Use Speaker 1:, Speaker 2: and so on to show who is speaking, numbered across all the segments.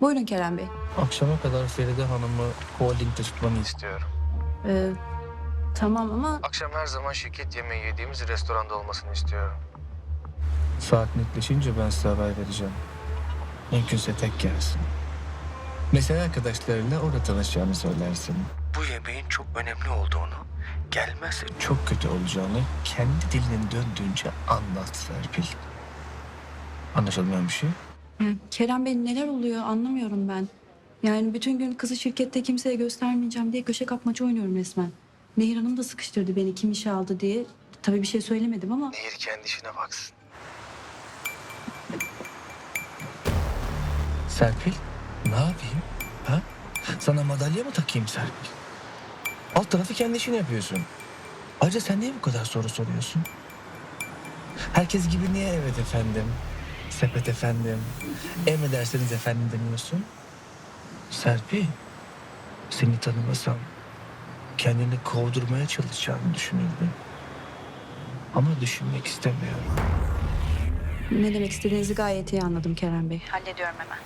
Speaker 1: Buyurun Kerem Bey.
Speaker 2: Akşama kadar Feride Hanım'ı holdingde tutmanı istiyorum.
Speaker 1: Ee, tamam ama
Speaker 2: Akşam her zaman şirket yemeği yediğimiz restoranda olmasını istiyorum. Saat netleşince ben size haber vereceğim. Mümkünse tek gelsin. Mesele arkadaşlarıyla orada tanışacağını söylersin. Bu yemeğin çok önemli olduğunu, gelmezse çok kötü olacağını kendi dilinin döndüğünce anlat Serpil. Anlaşılmayan bir şey.
Speaker 1: Kerem Bey neler oluyor anlamıyorum ben. Yani bütün gün kızı şirkette kimseye göstermeyeceğim diye köşe kapmaca oynuyorum resmen. Nehir Hanım da sıkıştırdı beni kim işe aldı diye. Tabii bir şey söylemedim ama
Speaker 2: Nehir kendi işine baksın. Serpil, ne yapayım? Ha? Sana madalya mı takayım Serpil? Alt tarafı kendi işini yapıyorsun. Ayrıca sen niye bu kadar soru soruyorsun? Herkes gibi niye evet efendim, sepet efendim, emrederseniz efendim demiyorsun? Serpil, seni tanımasam kendini kovdurmaya çalışacağını düşünürdüm. Ama düşünmek istemiyorum.
Speaker 1: ne demek istediğinizi gayet iyi anladım Kerem Bey. Hallediyorum hemen.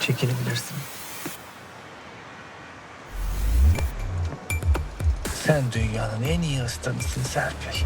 Speaker 2: Çekilebilirsin. Sen dünyanın en iyi asistanısın Serpil.